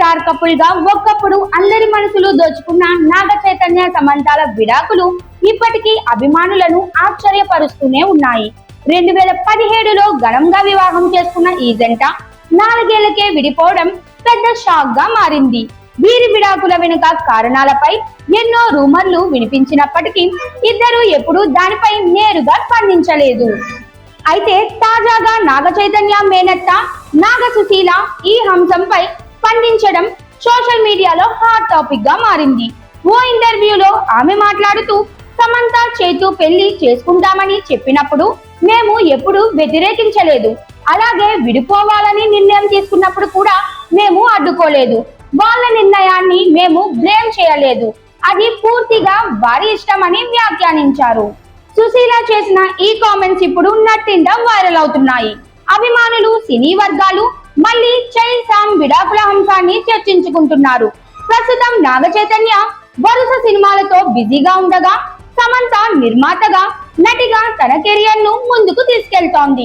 Star కపుల్గా ఒకప్పుడు అందరి మనసులు దోచుకున్న నాగ చైతన్య సమంతాల విడాకులు ఇప్పటికీ అభిమానులను ఆశ్చర్యపరుస్తూనే ఉన్నాయి. రెండు వేల పదిహేడులో ఘనంగా వివాహం చేసుకున్న ఈ జంట నాలుగేళ్ళకే విడిపోవడం పెద్ద షాక్గా మారింది. వీరి విడాకుల వెనుక కారణాలపై ఎన్నో రూమర్లు వినిపించినప్పటికీ ఇద్దరు ఎప్పుడూ దానిపై నేరుగా స్పందించలేదు. అయితే తాజాగా నాగ చైతన్య మేనత్త నాగ సుశీల ఈ అంశంపై స్పందించడం సోషల్ మీడియాలో హాట్ టాపిక్గా మారింది. ఓ ఇంటర్వ్యూలో ఆమె మాట్లాడుతూ సమంత చేతు పెళ్ళి చేసుకుంటామని చెప్పినప్పుడు మేము ఎప్పుడు వ్యతిరేకించలేదు. అలాగే విడిపోవాలని నిర్ణయం తీసుకున్నప్పుడు కూడా మేము అడ్డుకోలేదు. వాళ్ళ నిర్ణయాన్ని మేము బ్లేమ్ చేయలేదు. అది పూర్తిగా వారి ఇష్టమని వ్యాఖ్యానించారు. సుశీల చేసిన ఈ కామెంట్స్ ఇప్పుడు నట్టిండా వైరల్ అవుతున్నాయి. అభిమానులు సినీ వర్గాలు మళ్ళీ విడాకుల అంశాన్ని చర్చించుకుంటున్నారు. ప్రస్తుతం నాగ చైతన్య వరుస సినిమాలతో బిజీగా ఉండగా సమంత నిర్మాతగా నటిగా తన కెరియర్ను ముందుకు తీసుకెళ్తోంది.